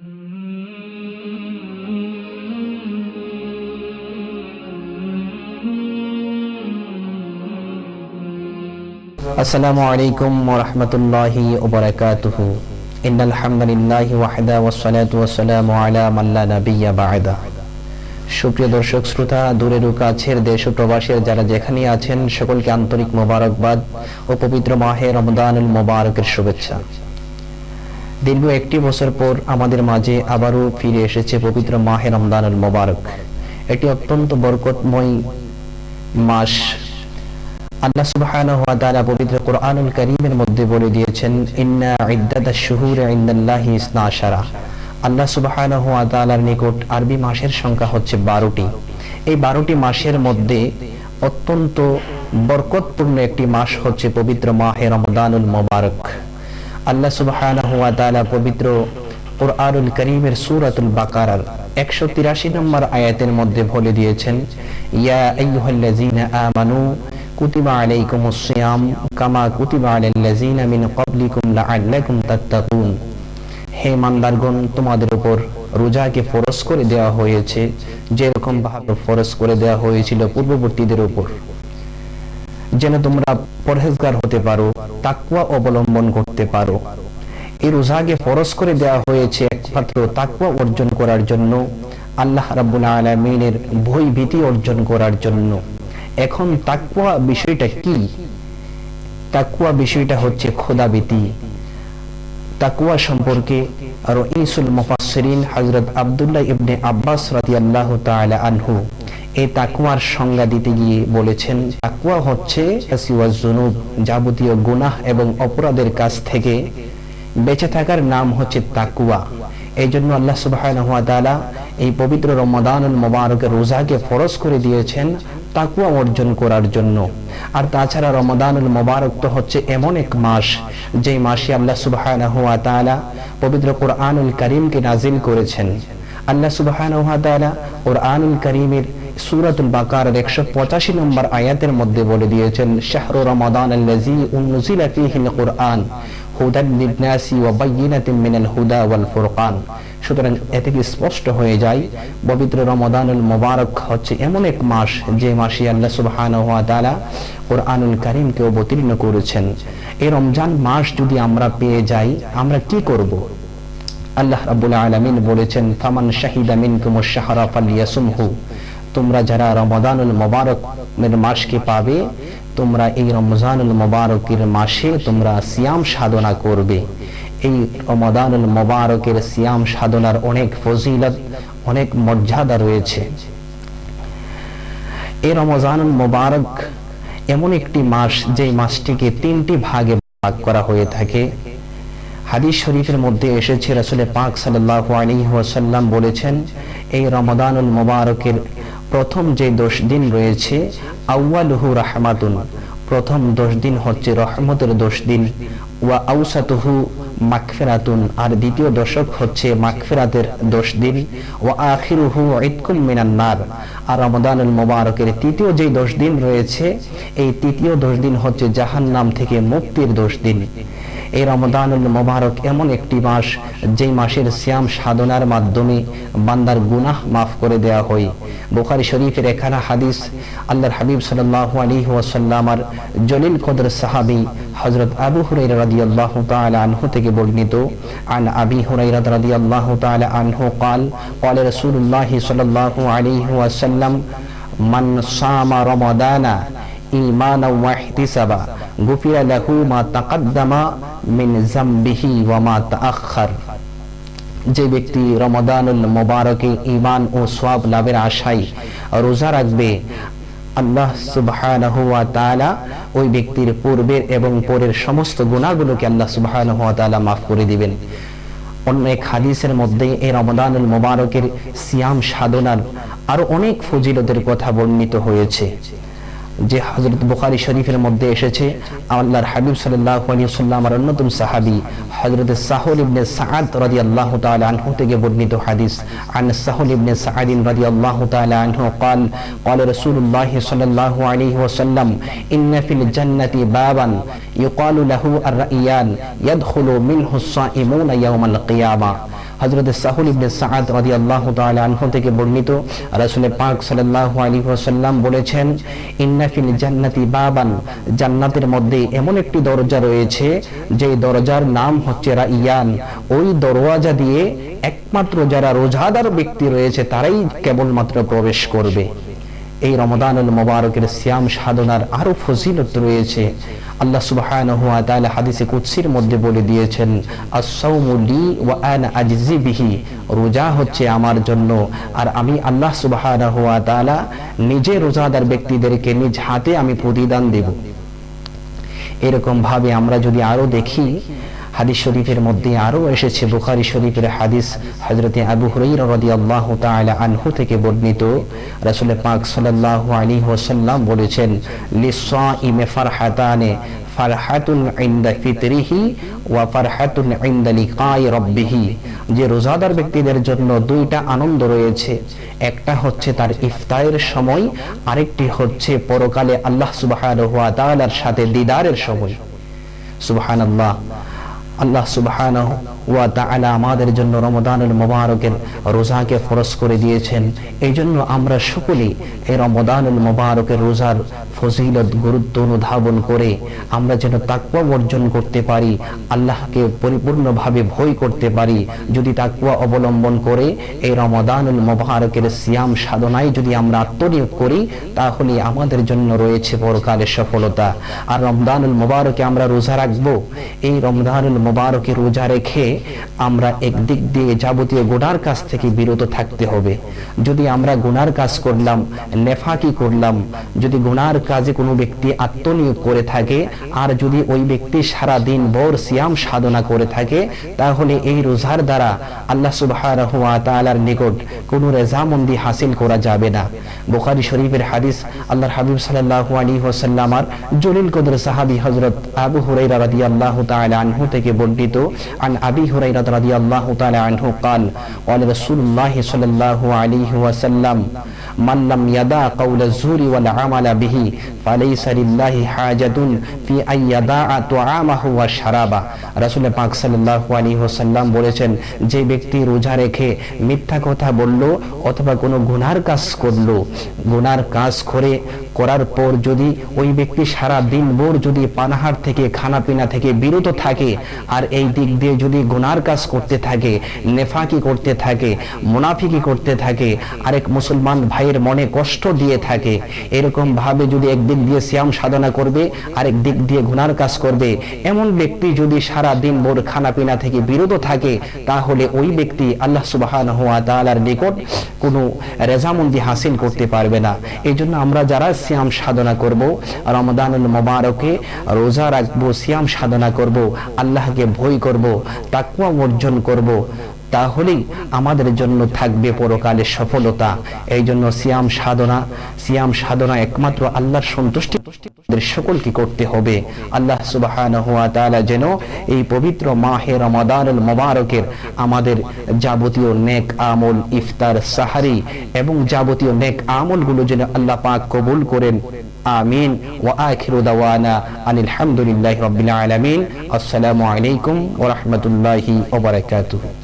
আসসালামু আলাইকুম ওরহমতুল্লাহি ওবরাকাতুহু ইন্নাল হামদুলিল্লাহি ওয়াহদা ওয়াসসালাতু ওয়াসসালামু আলা মান লা নাবিয়্যা বা'দা সুপ্রিয় দর্শক, শ্রোতা দূরের ও কাছের দেশ ও প্রবাসের যারা যেখানে আছেন, সকলকে আন্তরিক মোবারকবাদ ও পবিত্র মাহে রমদানুল মোবারকের শুভেচ্ছা। দীর্ঘ একটি বছর পর আমাদের মাঝে আবারও ফিরে এসেছে পবিত্র মাহে রমদানুল মোবারক। এটি অত্যন্ত বরকতময় মাস। আল্লাহ সুবহানাহু ওয়া তাআলা পবিত্র কোরআনুল কারীমের মধ্যে বলে দিয়েছেন, ইন্না ইদ্দাতাশ ইনদাল্লাহি ইসনা আশারা আল্লাহ সুবহানাহু ওয়া তাআলার নিকট আরবি মাসের সংখ্যা হচ্ছে 12টি এই 12টি মাসের মধ্যে অত্যন্ত বরকতপূর্ণ একটি মাস হচ্ছে পবিত্র মাহে রমদানুল মোবারক। আল্লাহ ওয়া পবিত্র কোরআনুল করিমের সূরাতুল বাকারার 183 নম্বর আয়াতের মধ্যে বলে দিয়েছেন, ইয়া আমানু কুতিবা আলাইকুমুস সিয়াম কামা কুতিবা আলাল লাযিনা মিন ক্বাবলিকুম লাআল্লাকুম তাত্তাকুন। হে মানদারগণ তোমাদের উপর রোজাকে ফরজ করে দেওয়া হয়েছে, যেরকম ভাবে ফরজ করে দেওয়া হয়েছিল পূর্ববর্তীদের উপর। যেন তোমরা পরহেজগার হতে পারো, তাকওয়া অবলম্বন করতে পারো। এই রোজাকে ফরজ করে দেওয়া হয়েছে একমাত্র তাকওয়া অর্জন করার জন্য, আল্লাহ রাব্বুল আলামিনের ভয় ভীতি অর্জন করার জন্য। এখন তাকুয়া বিষয়টা কি? তাকুয়া বিষয়টা হচ্ছে খোদাবিতি তাকুয়া সম্পর্কে আর ইসুল মুফাসসিরিন হযরত আব্দুল্লাহ ইবনে আব্বাস রাদিয়াল্লাহু তাআলা আনহু এই তাকুয়ার সংজ্ঞা দিতে গিয়ে বলেছেন তাকুয়া হচ্ছে যাবতীয় গুনাহ এবং অপরাধের কাছ থেকে বেঁচে থাকার নাম হচ্ছে তাকুয়া এই জন্য আল্লাহ তাআলা এই পবিত্র রমাদানুল মোবারকের রোজাকে ফরজ করে দিয়েছেন তাকুয়া অর্জন করার জন্য। আর তাছাড়া রমাদানুল মোবারক তো হচ্ছে এমন এক মাস, যেই মাসে আল্লাহ তাআলা পবিত্র কোরআনুল কারীমকে নাজিল করেছেন। আল্লাহ তাআলা কোরআনুল কারীমের সূরাতুল বাকারার 185 নম্বর আয়াতের মধ্যে বলে দিয়েছেন, শাহরু রমাদান কুরআন আল্লাহ অবতীর্ণ করেছেন। এই রমজান মাস যদি আমরা পেয়ে যাই, আমরা কি করব? আল্লাহ রাব্বুল আলামিন বলেছেন, ফামান শাহিদা মিনকুমুশ তোমরা যারা রমাদানুল মোবারকের মাসকে পাবে, তোমরা এই রমজানুল মোবারকের মাসে তোমরা সিয়াম সাধনা করবে। এই রমাদানুল মোবারকের সিয়াম সাধনার অনেক ফজিলত, অনেক মর্যাদা রয়েছে। এই রমজানুল মোবারক এমন একটি মাস যে মাসটিকে তিনটি ভাগে ভাগ করা হয়ে থাকে। হাদিস শরীফের মধ্যে এসেছে রাসূল পাক সাল্লাল্লাহু আলাইহি ওয়াসাল্লাম বলেছেন, এই রমাদানুল মোবারকের প্রথম যে দশ দিন রয়েছে, আউয়ালুহু রাহমাতুন। প্রথম দশ দিন হচ্ছে রহমতের দশ দিন। ওয়া আউসাতুহু মাগফিরাতুন। আর দ্বিতীয় দশক হচ্ছে মাগফিরাতের দশ দিন। ওয়া আখিরুহু ইতকুম মিনান নার। আর রমাদানুল মুবারকের তৃতীয় যে দশ দিন রয়েছে, এই তৃতীয় দশ দিন হচ্ছে জাহান্নাম থেকে মুক্তির দশ দিন। এই রমদানুল মোবারক এমন একটি মাস যেই মাসের শ্যাম সাধনার মাধ্যমে বান্দার গুনাহ মাফ করে দেয়া হয় বুখারী শরীফের এখানে হাদিস আল্লাহর হাবিব সাল্লাল্লাহু আলাইহি ওয়াসাল্লামার জলিল কদর সাহাবী হযরত আবু হুরায়রা রাদিয়াল্লাহু তাআলা আনহু থেকে বর্ণিত আন আবি হুরায়রা রাদিয়াল্লাহু তাআলা আনহু قال قال رسول الله صلى الله عليه وسلم من صام رمضان إيمانا واحتسابا গুফিয়া লাহু মা তাকাদ্দামা মিন জাম্বিহি ওয়া মা তাআখখার। যে ব্যক্তি রমাদানুল মোবারকে ইমান ও সওয়াব লাভের আশায় রোজা রাখবে, আল্লাহ সুবহানাহু ওয়া তাআলা ওই ব্যক্তির পূর্বের এবং পরের সমস্ত গুনাহগুলোকে আল্লাহ সুবহানাহু ওয়া তাআলা maaf করে দিবেন। অন্য এক হাদিসের মধ্যে এই রমাদানুল মোবারকের সিয়াম সাধনার আরও অনেক ফজিলতের কথা বর্ণিত হয়েছে। যে হজরত বুখারি শরীফের মধ্যে এসেছে আল্লাহর হাবিব সাল্লাল্লাহু আলাইহি ওয়াসাল্লামের অন্যতম সাহাবী হযরত সাহুল ইবনে সাআদ রাদিয়াল্লাহু তাআলা আনহু থেকে বর্ণিত হাদিস আন সাহুল ইবনে সাআদ রাদিয়াল্লাহু তাআলা আনহু قال قال رسول الله صلى الله عليه وسلم إن في الجنة بابا يقال له الرأيان يدخل منه الصائمون يوم القيامة হযরত সাহুল ইবনে সাদ রাদিয়াল্লাহু তাআলা আনহ থেকে বর্ণিত রসুল পাক সাল্লাহ আলী ওয়াসাল্লাম বলেছেন ইন্নাফিল জান্নাতি বাবান জান্নাতের মধ্যে এমন একটি দরজা রয়েছে, যে দরজার নাম হচ্ছে রাইয়ান। ওই দরওয়াজা দিয়ে একমাত্র যারা রোজাদার ব্যক্তি রয়েছে, তারাই কেবলমাত্র প্রবেশ করবে। এই রমদানুল মোবারকের সিয়াম সাধনার আরও ফজিলত রয়েছে। আল্লাহ তাআলা হাদিসে কুদসির মধ্যে বলে দিয়েছেন, আস-সাওমু বিহি। রোজা হচ্ছে আমার জন্য। আর আমি আল্লাহ তাআলা নিজে রোজাদার ব্যক্তিদেরকে নিজ হাতে আমি প্রতিদান দেব। এরকম ভাবে আমরা যদি আরও দেখি হাদিস শরীফের মধ্যে আরও এসেছে বুখারী শরীফের হাদিস হযরতে আবু হুরাইরা রাদিয়াল্লাহু তাআলা আনহু থেকে বর্ণিত। রাসূল পাক সাল্লাল্লাহু আলাইহি ওয়াসাল্লাম বলেছেন লিসাইমে ফারহাতানে ফারহাতুন ইনদা ফিতরিহি ওয়া ফারহাতুন ইনদা লিকাই রাব্বিহি। যে রোজাদার ব্যক্তিদের জন্য দুইটা আনন্দ রয়েছে। একটা হচ্ছে তার ইফতারের সময়, আরেকটি হচ্ছে পরকালে আল্লাহ সুবাহ সাথে দিদারের সময়। আল্লাহ সুবহানাহু আমাদের জন্য রমদানুল মোবারকের রোজাকে ফরজ করে দিয়েছেন। এই জন্য আমরা সকলেই এই রমদানুল মোবারকের রোজার ফজিলত, গুরুত্ব অনুধাবন করে আমরা যেন তাকুয়া অর্জন করতে পারি, আল্লাহকে পরিপূর্ণভাবে ভয় করতে পারি। যদি তাকুয়া অবলম্বন করে এই রমদানুল মোবারকের সিয়াম সাধনায় যদি আমরা আত্মনিয়োগ করি, তাহলে আমাদের জন্য রয়েছে পরকালের সফলতা। আর রমদানুল মোবারকে আমরা রোজা রাখব, এই রমদানুল মুবারকে রোজা রেখে আমরা একদিক দিয়ে যাবতীয় গোনার কাছ থেকে বিরত থাকতে হবে। যদি আমরা গুনার কাজ করলাম, নেফাকি করলাম, যদি গুনার কাজে কোনো ব্যক্তি আত্মনিয়োগ করে থাকে, আর যদি ওই ব্যক্তি সারা দিন ভোর সিয়াম সাধনা করে থাকে, তাহলে এই রোজার দ্বারা আল্লাহ তাআলার নিকট কোনো রেজামন্দি হাসিল করা যাবে না। বুখারী শরীফের হাদিস, আল্লাহর হাবিব সাল্লাল্লাহু আলাইহি ওয়াসাল্লাম আর জলিল কদর সাহাবী হযরত আবু হুরায়রা রাদিয়াল্লাহু তাআলা আনহু থেকে বর্ণিত, আন আবি হুরায়রা রাদিয়াল্লাহু তাআলা আনহু قال قال رسول الله صلى الله عليه وسلم من لم يدع قول الزور والعمل به فليس لله حاجة في أن يدع طعامه وشرابه রাসূল পাক সাল্লাল্লাহু আলাইহি ওয়াসাল্লাম বলেছেন যে ব্যক্তি রোজা রেখে মিথ্যা কথা বলল অথবা কোনো গুনার কাজ করলো গুনার কাজ করে করার পর যদি ওই ব্যক্তি সারা দিন ভোর যদি পানাহার থেকে, খানাপিনা থেকে বিরত থাকে আর এই দিক দিয়ে যদি গুনার কাজ করতে থাকে, নেফাকি করতে থাকে, মুনাফিকি করতে থাকে, আরেক মুসলমান ভাইয়ের মনে কষ্ট দিয়ে থাকে, এরকম ভাবে যদি একদিক দিয়ে সিয়াম সাধনা করবে, আরেক দিক দিয়ে গুনার কাজ করবে, এমন ব্যক্তি যদি সারা দিন ভোর খানা পিনা থেকে বিরত থাকে, তাহলে ওই ব্যক্তি আল্লাহ সুবহানাহু ওয়া তাআলার নিকট কোনো রেজামন্দি হাসিল করতে পারবে না। এই জন্য আমরা যারা সিয়াম সাধনা করব রমদানুল মোবারকে রোজা রাখব, সিয়াম সাধনা করব, আল্লাহকে ভয় করব তাকুয়া অর্জন করব তাহলেই আমাদের জন্য থাকবে পরকালের সফলতা। এই জন্য সিয়াম সাধনা সিয়াম সাধনা একমাত্র আল্লাহর সন্তুষ্টি। সকলকে করতে হবে। আল্লাহ তাআলা যেন এই পবিত্র মাহে রমাদানুল মোবারকের আমাদের যাবতীয় নেক আমল, ইফতার, সাহারি এবং যাবতীয় নেক আমলগুলো যেন আল্লাহ পাক কবুল করেন। আমিন। ওয়া আখিরু দাওয়ানা আনিল হামদুলিল্লাহি রাব্বিল আলামিন। আসসালামু আলাইকুম ওয়া রাহমাতুল্লাহি ওয়া